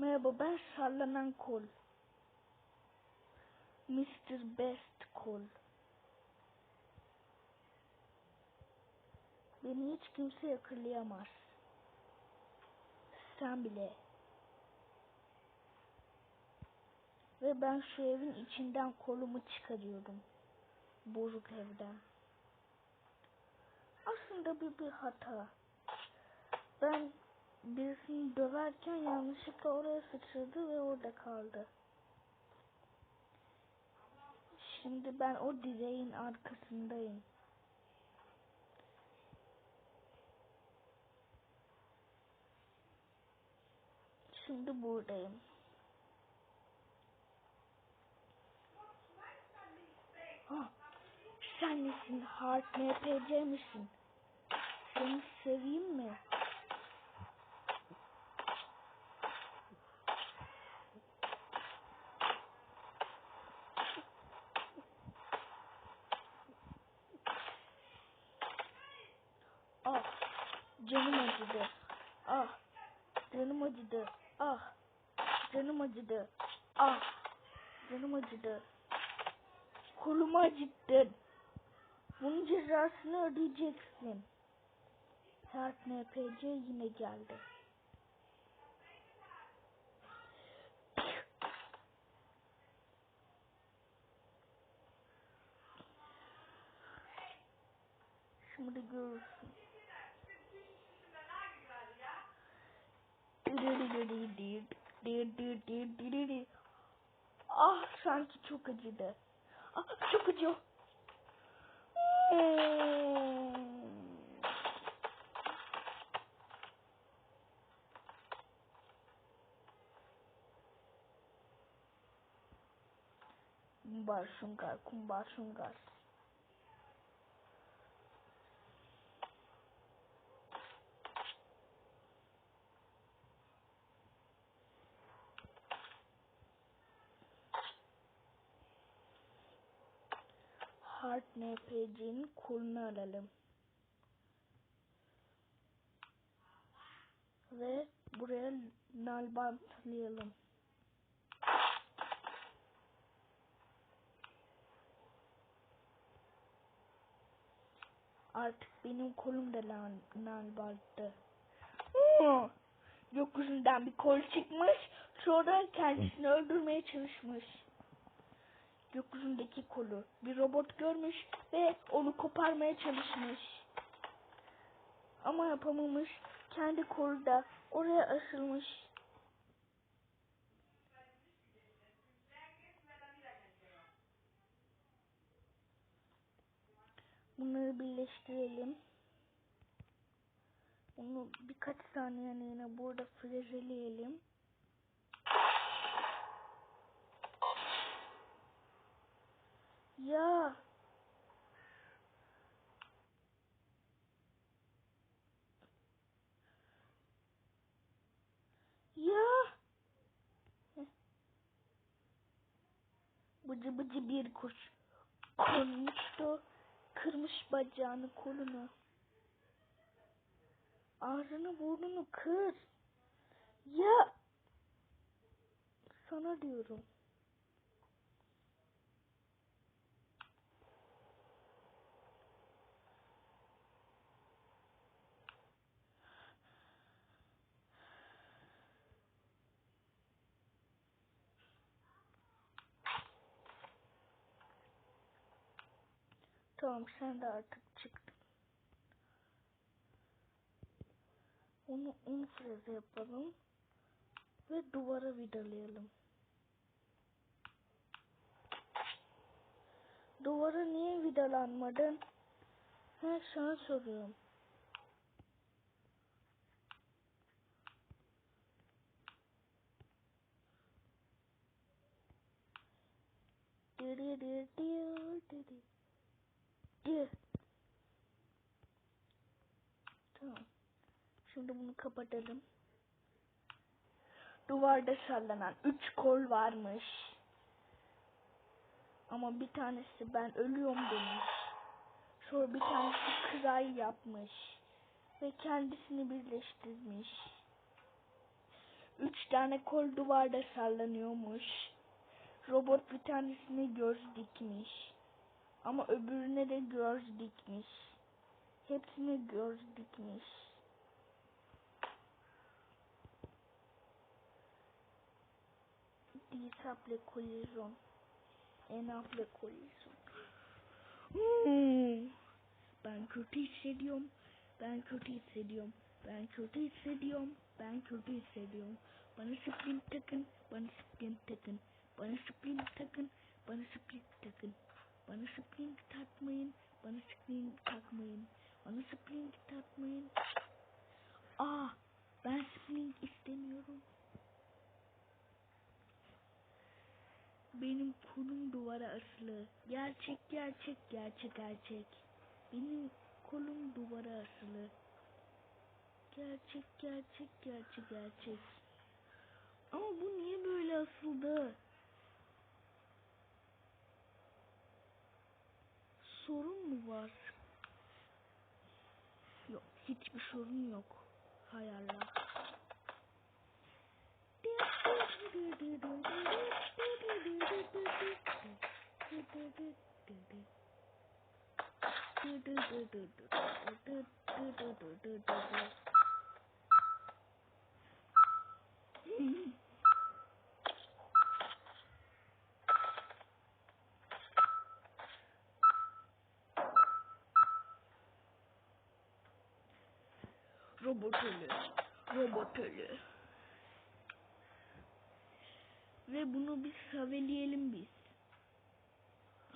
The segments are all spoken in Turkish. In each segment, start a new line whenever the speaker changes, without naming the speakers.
Merhaba ben sallanan kol. Mr. Best kol. Beni hiç kimse yakalayamaz. Sen bile. Ve ben şu evin içinden kolumu çıkarıyorum. Bozuk evden. Aslında bir bir hata. Ben birisini döverken yanlışlıkla oraya sıçradı ve orada kaldı. Şimdi ben o direğin arkasındayım. Şimdi buradayım. Ha, sen nesin? Hard NPC misin? Seni seveyim mi? Ah, canım acıdı. Ah, canım acıdı. Ah, canım acıdı. Ah, canım acıdı. Kolumu acıttın. Bunun cezasını ödeyeceksin. Saat NPC yine geldi. Şimdi görürsün. Ah sanki çok acıdı. Ah çok acıyor. Hmm. Kumbar şungar, kumbar şungar. Hard NPC'nin kolunu alalım. Ve buraya nalbantlayalım. Artık benim kolum da. Oo, Gökyüzünden bir kol çıkmış. Sonra kendisini öldürmeye çalışmış. Gökyüzündeki kolu bir robot görmüş ve onu koparmaya çalışmış. Ama yapamamış. Kendi kolu da oraya asılmış. Bunları birleştirelim. Onu birkaç saniye yine burada frezeleyelim. Ya. Ya. Heh. Bıcı bıcı bir kuş konmuştu. Kırmış bacağını kolunu. Ağzını burnunu kır. Ya. Sana diyorum. Tamam sen de artık çıktın. Onu un freze yapalım. Ve duvara vidalayalım. Duvara niye vidalanmadın? Ha sana soruyorum. Diri diri diri diri. Diri. Tamam. Şimdi bunu kapatalım. Duvarda sallanan üç kol varmış. Ama bir tanesi ben ölüyorum demiş. Sonra bir tanesi kray yapmış. Ve kendisini birleştirmiş. Üç tane kol duvarda sallanıyormuş. Robot bir tanesine göz dikmiş. Ama öbürüne de göz dikmiş. Hepsine göz dikmiş. Disable collision. Enable collision. Hmm. Ben kötü hissediyorum. Ben kötü hissediyorum. Ben kötü hissediyorum. Ben kötü hissediyorum. Bana sprint takın. Bana sprint takın. Bana sprint takın. Bana sprint takın. Bana sprint takmayın. Bana sprint takmayın. Bana sprint takmayın. Aa, ben sprint istemiyorum. Benim kolum duvara asılı. Gerçek, gerçek, gerçek, gerçek. Benim kolum duvara asılı. Gerçek, gerçek, gerçek, gerçek. Ama bu niye böyle asıldı? Sorun mu var? Yok, hiçbir sorun yok. Hay Allah. Robot ölü. Ve bunu biz saveleyelim biz.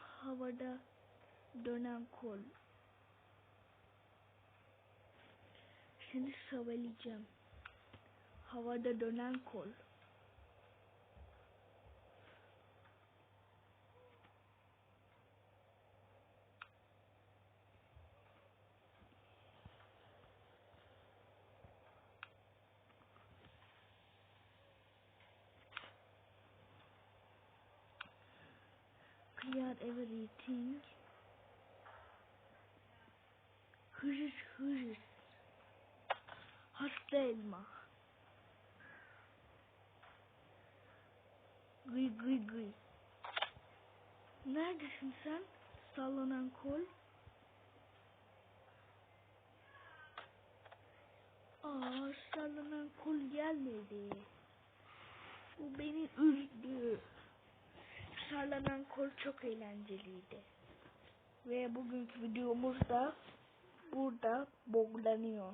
Havada dönen kol. Seni saveleyeceğim. Havada dönen kol. Clear everything. Hırsız hırsız. Hasta elma. Gıy gıy gıy. Neredesin sen? Sallanan kol. Aa sallanan kol gelmedi. Bu beni üzdü. Sallanan kol çok eğlenceliydi. Ve bugünkü videomuz da burada boglanıyor.